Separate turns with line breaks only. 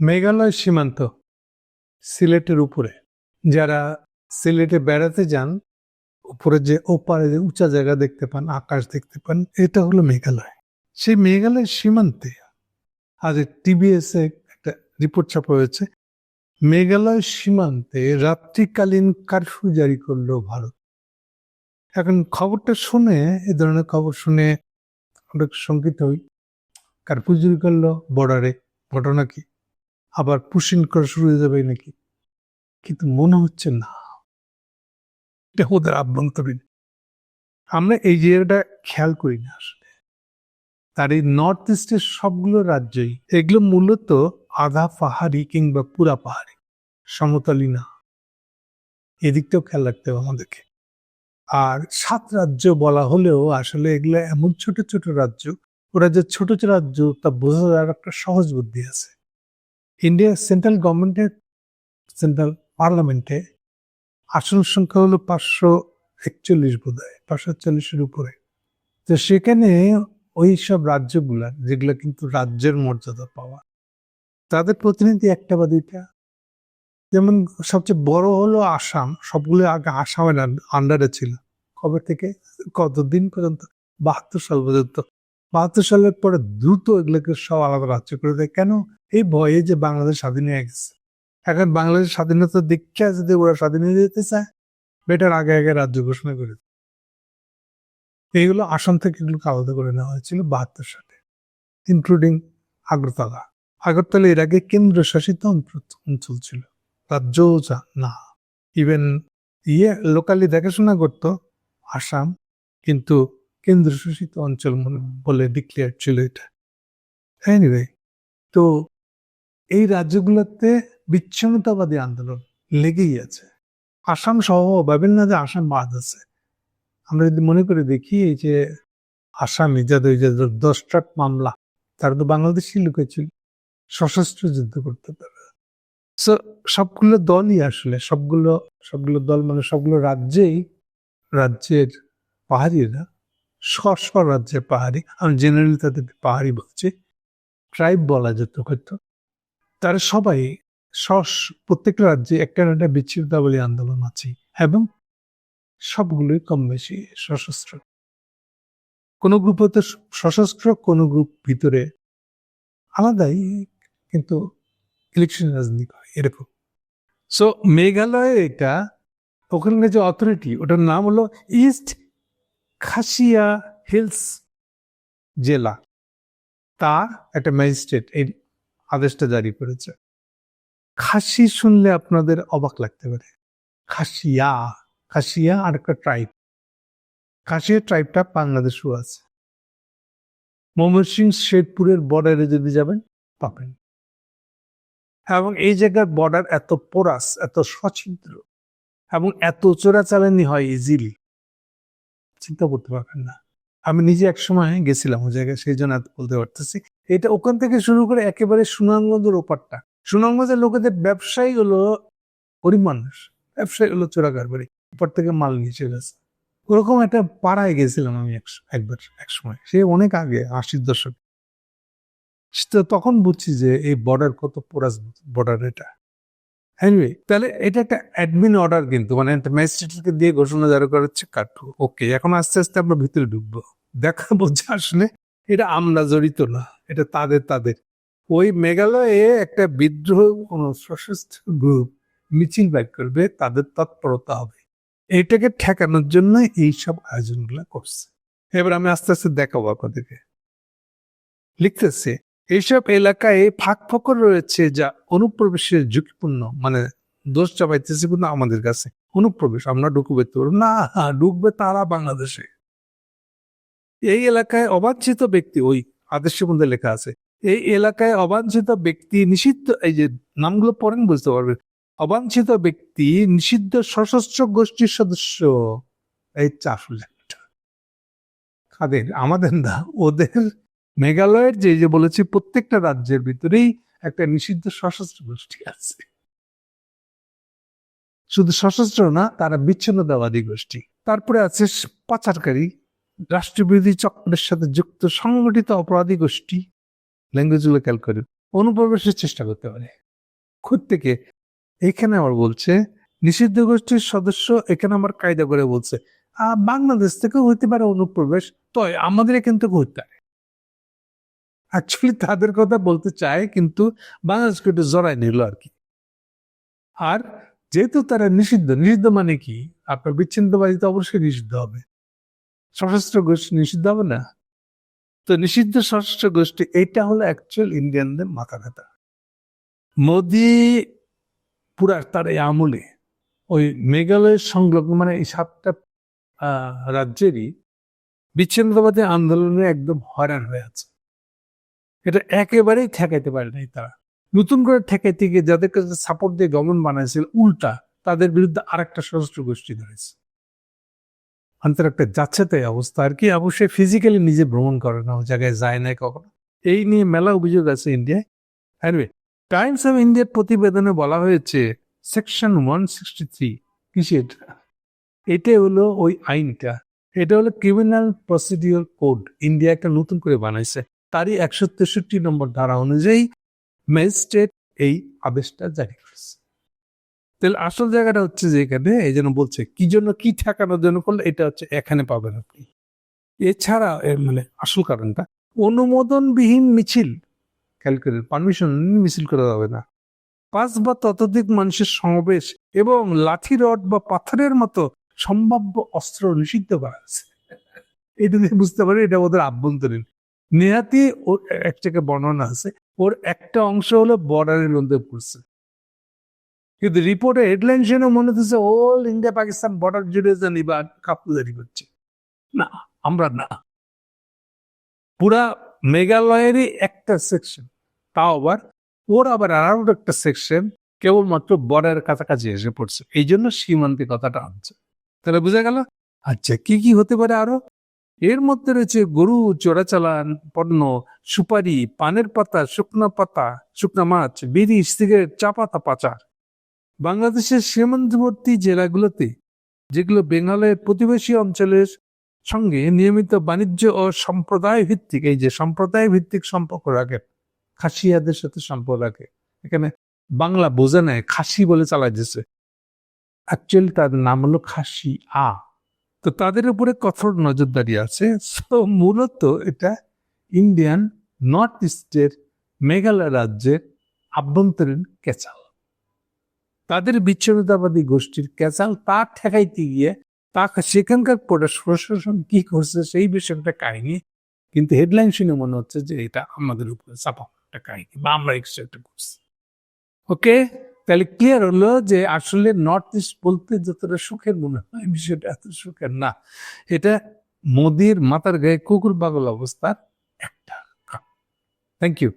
মেঘালয় সীমান্ত, সিলেটের উপরে। যারা সিলেটে বেড়াতে যান, উপরে যে ওপারে যে উঁচা জায়গা দেখতে পান, আকাশ দেখতে পান, এটা হলো মেঘালয়। সেই মেঘালয় সীমান্তে আজ টিবিএস একটা রিপোর্ট ছাপা হয়েছে, মেঘালয় সীমান্তে রাত্রিকালীন কারফিউ জারি করল ভারত। এখন খবরটা শুনে, এ ধরনের খবর শুনে অনেক শঙ্কিত হই। কারফিউ জারি করল বর্ডারে ঘটনা কি? আবার পুশিং করা শুরু হয়ে যাবে নাকি? কিন্তু মনে হচ্ছে না। এটা ওদের আভ্যন্তরীণ। আমরা এই জায়গাটা খেয়াল করি না আসলে। তার এই নর্থ ইস্টের সবগুলো রাজ্যই, এগুলো মূলত আধা পাহাড়ি কিংবা পুরা পাহাড়ি সমতলী না এদিকটাও খেয়াল রাখতে হবে আমাদেরকে। আর সাত রাজ্য বলা হলেও আসলে এগুলো এমন ছোট ছোট রাজ্য, ওরা যে ছোট ছোট রাজ্য, তা বোঝা যাওয়ার একটা সহজ বুদ্ধি আছে। ইন্ডিয়ার সেন্ট্রাল গভর্নমেন্টের সেন্ট্রাল পার্লামেন্টে আসন সংখ্যা হলো পাঁচশো একচল্লিশ বোধ হয়, পাঁচশো চল্লিশের উপরে। তো সেখানে ওই সব রাজ্যগুলা, যেগুলো কিন্তু রাজ্যের মর্যাদা পাওয়া, তাদের প্রতিনিধি একটা বা দুইটা। যেমন সবচেয়ে বড় হলো আসাম, সবগুলো আগে আসামের আন্ডারে ছিল। কবে থেকে? কতদিন পর্যন্ত? বাহাত্তর সাল পর্যন্ত। বাহাত্তর সালের পরে দ্রুত এগুলোকে সব আলাদা রাজ্য করে দেয়। কেন? এই ভয়ে যে বাংলাদেশ স্বাধীন হয়ে গেছে। এখন বাংলাদেশ স্বাধীনতার দীক্ষা যদি ওরা স্বাধীন হয়ে যেতে চায়, বেটার আগে আগে রাজ্য ঘোষণা করে। এইগুলো আসাম থেকে এগুলোকে আলাদা করে নেওয়া হয়েছিল বাহাত্তর সালে ইনক্লুডিং আগরতলা। আগরতলা এর আগে কেন্দ্র শাসিত অঞ্চল- ছিল। রাজ্যও যা- না। ইভেন ইয়ে লোকালি দেখাশোনা করতো আসাম, কিন্তু কেন্দ্রশাসিত অঞ্চল বলে ডিক্লেয়ার ছিল এটা। এনিওয়ে তো এই রাজ্যগুলোতে বিচ্ছিন্নতাবাদী আন্দোলন লেগেই আছে। আসাম সহ বিভিন্ন যে আসাম বাদ আছে। আমরা যদি মনে করে দেখি, এই যে আসামি যাদের ওই দশ ট্রাক মামলা, তারা তো বাংলাদেশি লোকে ছিল সশস্ত্র যুদ্ধ করতে পারে সো সবগুলো দলই আসলে, সবগুলো সবগুলো দল মানে সবগুলো রাজ্যেই, রাজ্যের পাহাড়িরা স্ব রাজ্যের পাহাড়ি, আমি জেনারেলি তাদের পাহাড়ি বলছি ট্রাইব বলা যেত হয়তো। তারা সবাই সস, প্রত্যেকটা রাজ্যে একটা একটা বিচ্ছিন্নতাবলী আন্দোলন আছে এবং সবগুলোই কম বেশি সশস্ত্র। কোনো গ্রুপ হয়তো সশস্ত্র, কোনো গ্রুপ ভিতরে আলাদাই, কিন্তু ইলেকশন রাজনীতি হয় এরকম। সো মেঘালয়ে এটা ওখানকার যে অথরিটি ওটার নাম হলো ইস্ট খাসিয়া হিলস জেলা। তা একটা ম্যাজিস্ট্রেট এই আদেশটা জারি করেছে। খাসি শুনলে আপনাদের অবাক লাগতে পারে। খাসিয়া খাসিয়া আর একটা ট্রাইব খাসিয়া ট্রাইবটা বাংলাদেশও আছে। ময়মনসিং শেরপুরের বর্ডারে যদি যাবেন, পাবেন। এবং এই জায়গার বর্ডার এত পোরাস, এত সছিদ্র এবং এত চোরাচালানি হয় ইজিলি চিন্তা করতে পারবেন না। আমি নিজে এক সময় গেছিলাম ওই জায়গায়, সেই জন্য বলতে পারতেছি। এটা ওখান থেকে শুরু করে একেবারে সুনামগঞ্জের ওপারটা। সুনামগঞ্জের লোকেদের ব্যবসায়ী হলো গরিব মানুষ। ব্যবসায়ী হলো চোরা কারবারি। ওপার থেকে মাল নিয়ে চলে ওরকম একটা পাড়ায় গেছিলাম আমি এক- একবার, এক সময়। সে অনেক আগে, আশির দশক। তো তখন বুঝছি যে এই বর্ডার কত পোরাস বর্ডার এটা। এনিওয়ে তাহলে এটা একটা অ্যাডমিন অর্ডার কিন্তু মানে একটা ম্যাজিস্ট্রেটকে দিয়ে ঘোষণা জারি করা হচ্ছে কাটু ওকে এখন আস্তে আস্তে আমরা ভিতরে ঢুকবো। দেখাবো যে আসলে এটা আমরা জড়িত না, এটা তাদের তাদের। ওই মেঘালয়ে একটা বিদ্রোহ সশস্ত্র গ্রুপ মিছিল বাইক করবে, তাদের তৎপরতা হবে। এটাকে ঠেকানোর জন্য এইসব আয়োজনগুলো করছে। এবার আমি আস্তে আস্তে দেখাবো আপনাদেরকে। লিখতেছে এইসব এলাকায় ফাঁক ফকর রয়েছে যা অনুপ্রবেশের ঝুঁকিপূর্ণ মানে দোষ চাপাইতেছে কিন্তু আমাদের কাছে। অনুপ্রবেশ, আমরা ঢুকবে তো না, ঢুকবে তারা বাংলাদেশে। এই এলাকায় অবাঞ্ছিত ব্যক্তি, ওই আদেশের মধ্যে লেখা আছে, এই এলাকায় অবাঞ্ছিত ব্যক্তি নিষিদ্ধ, এই যে নামগুলো পড়েন বুঝতে পারবেন। অবাঞ্ছিত ব্যক্তি নিষিদ্ধ সশস্ত্র গোষ্ঠীর সদস্য। এই চাষুল কাদের? আমাদের না, ওদের মেঘালয়ের যে যে বলেছি, প্রত্যেকটা রাজ্যের ভিতরেই একটা নিষিদ্ধ সশস্ত্র গোষ্ঠী আছে। শুধু সশস্ত্র না, তারা বিচ্ছিন্নতাবাদী গোষ্ঠী। তারপরে আছে পাচারকারী, রাষ্ট্রবিরোধী চক্রের সাথে যুক্ত সংগঠিত অপরাধী গোষ্ঠী। ল্যাঙ্গুয়েজগুলো খেয়াল করেন। অনুপ্রবেশের চেষ্টা করতে পারে। খুদ থেকে, এখানে আবার বলছে, নিষিদ্ধ গোষ্ঠীর সদস্য, এখানে আমার কায়দা করে বলছে বাংলাদেশ থেকে হইতে পারে অনুপ্রবেশ তো আমাদের এখান থেকে হইতে পারে। অ্যাকচুয়ালি তাদের কথা বলতে চায়, কিন্তু বাংলাদেশকে একটু জড়াই নিল আর কি। আর যেহেতু তারা নিষিদ্ধ নিষিদ্ধ মানে কি? আপনার বিচ্ছিন্নতাবাদী তো অবশ্যই নিষিদ্ধ হবে। সশস্ত্র গোষ্ঠী নিষিদ্ধ হবে না? তো নিষিদ্ধ সশস্ত্র গোষ্ঠী, এটা হলো অ্যাকচুয়াল ইন্ডিয়ানদের মাথা ব্যথা মোদি পুরা তার এই আমলে, ওই মেঘালয়ের সংলগ্ন মানে এই সাতটা রাজ্যেরই বিচ্ছিন্নতাবাদী আন্দোলনে একদম হয়রান হয়ে আছে। এটা একেবারেই ঠেকাইতে পারে নাই তারা। নতুন করে ঠেকাইতে গিয়ে যাদের কাছে সাপোর্ট দিয়ে গভর্নমেন্ট বানাইছিল, উল্টা তাদের বিরুদ্ধে আরেকটা সশস্ত্র গোষ্ঠী ধরেছে। অন্তর একটা যাচ্ছে তাই অবস্থা। আর কি অবশ্যই ফিজিক্যালি নিজে ভ্রমণ করে না জায়গায় যায় নাই কখনো। এই নিয়ে মেলা অভিযোগ আছে ইন্ডিয়ায় টাইমস অফ ইন্ডিয়ার প্রতিবেদনে বলা হয়েছে সেকশন ওয়ান সিক্সটি থ্রি কিসে এটা? এটা হলো ওই আইনটা। এটা হলো ক্রিমিনাল প্রসিডিওর কোড ইন্ডিয়া একটা নতুন করে বানাইছে। তারই একশো তেষট্টি নম্বর ধারা অনুযায়ী ম্যাজিস্ট্রেট এই আদেশটা জারি করেছে। তাহলে আসল জায়গাটা হচ্ছে যে এখানে এই জন্য বলছে, কি জন্য কি ঠেকানোর জন্য করলে এটা হচ্ছে এখানে পাবেন আপনি। এছাড়া মানে আসল কারণটা, অনুমোদনবিহীন মিছিল ক্যালকুলেট পারমিশন মিছিল করা যাবে না। পাঁচ বা ততোধিক মানুষের সমাবেশ এবং লাঠি, রড বা পাথরের মতো সম্ভাব্য অস্ত্র নিষিদ্ধ করা আছে। এটা বুঝতে পারি এটা ওদের আভ্যন্তরীণ। নেহাতি ওর একটাকে বর্ণনা আছে, ওর একটা অংশ হলো বর্ডারের মধ্যে পড়ছে। কিন্তু রিপোর্টে হেডলাইন শুনে মনে হচ্ছে অল ইন্ডিয়া পাকিস্তান বর্ডার জুড়ে জানি বা কাপুদারি করছে। না, আমরা না। পুরা মেঘালয়েরই একটা সেকশন তাও আবার, ওর আবার আরও একটা সেকশন কেবলমাত্র বর্ডারের কাছাকাছি এসে পড়ছে। এই জন্য সীমান্তে কথাটা আনছে। তাহলে বুঝা গেল? আচ্ছা কি কি হতে পারে আরও এর মধ্যে রয়েছে গরু, চোরাচালান, পণ্য, সুপারি, পানের পাতা, শুকনো পাতা, শুকনো মাছ, বিড়ি, সিগারেট, চা পাতা, পাচার। বাংলাদেশের সীমান্তবর্তী জেলাগুলোতে, যেগুলো বেঙ্গলের প্রতিবেশী অঞ্চলের সঙ্গে নিয়মিত বাণিজ্য ও সম্প্রদায় ভিত্তিক এই যে সম্প্রদায় ভিত্তিক সম্পর্ক রাখে, খাসিয়াদের সাথে সম্পর্ক রাখে, এখানে বাংলা বোঝা নেয় খাসি বলে চালাই দিচ্ছে অ্যাকচুয়ালি তার নাম হলো খাসি আ। তো তাদের উপরে কঠোর নজরদারি আছে। মূলত এটা ইন্ডিয়ান নর্থ ইস্টের মেঘালয় রাজ্যের আভ্যন্তরীণ ক্যাচাল। তাদের বিচ্ছিন্নতাবাদী গোষ্ঠীর ক্যাচাল তা ঠেকাইতে গিয়ে তা সেখানকার প্রশা- প্রশাসন কি করছে সেই বিষয়টা কাহিনী, কিন্তু হেডলাইন শুনে মনে হচ্ছে যে এটা আমাদের উপরে চাপা একটা কাহিনী বা আমরা এক্সট্রা একটা করছি। ওকে তাহলে ক্লিয়ার হলো যে আসলে নর্থ ইস্ট বলতে যতটা সুখের মনে হয় বিষয়টা এত সুখের না। এটা মোদির মাথার গায়ে কুকুর পাগল অবস্থার একটা থ্যাংক ইউ